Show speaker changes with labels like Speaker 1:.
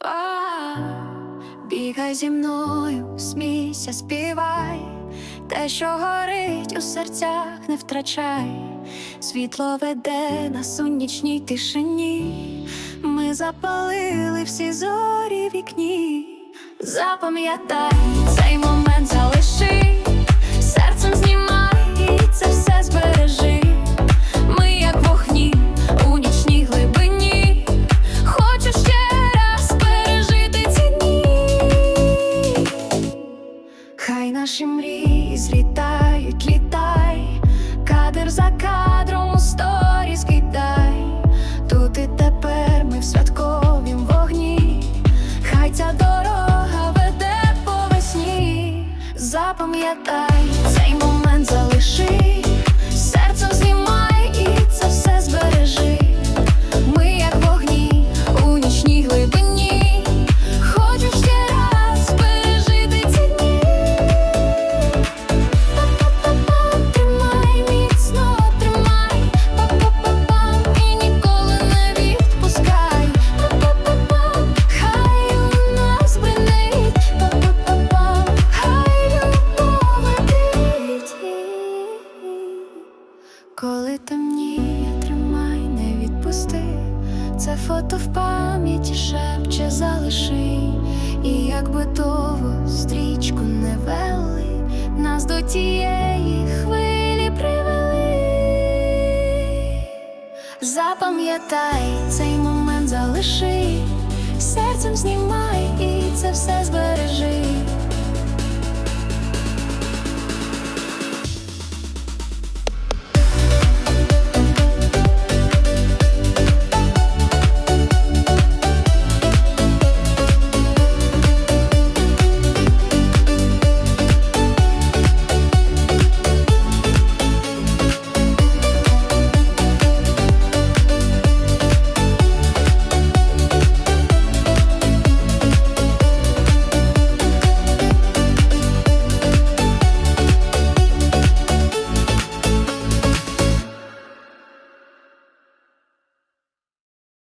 Speaker 1: А, Бігай зі мною, смійся, співай, те, що горить у серцях, не втрачай, світло веде на сонячній тишині. Ми запалили всі зорі вікні. Запам'ятай наші мрії злітають, літай, кадр за кадром у сторіс кидай. Тут і тепер ми в святковім вогні. Хай ця дорога веде по весні. Запам'ятай Коли темніє, тримай, не відпусти. Це фото в пам'яті шепче залиши. І якби довго стрічку не вели, нас до тієї хвилі привели. Запам'ятай цей момент залиши, серцем знімай.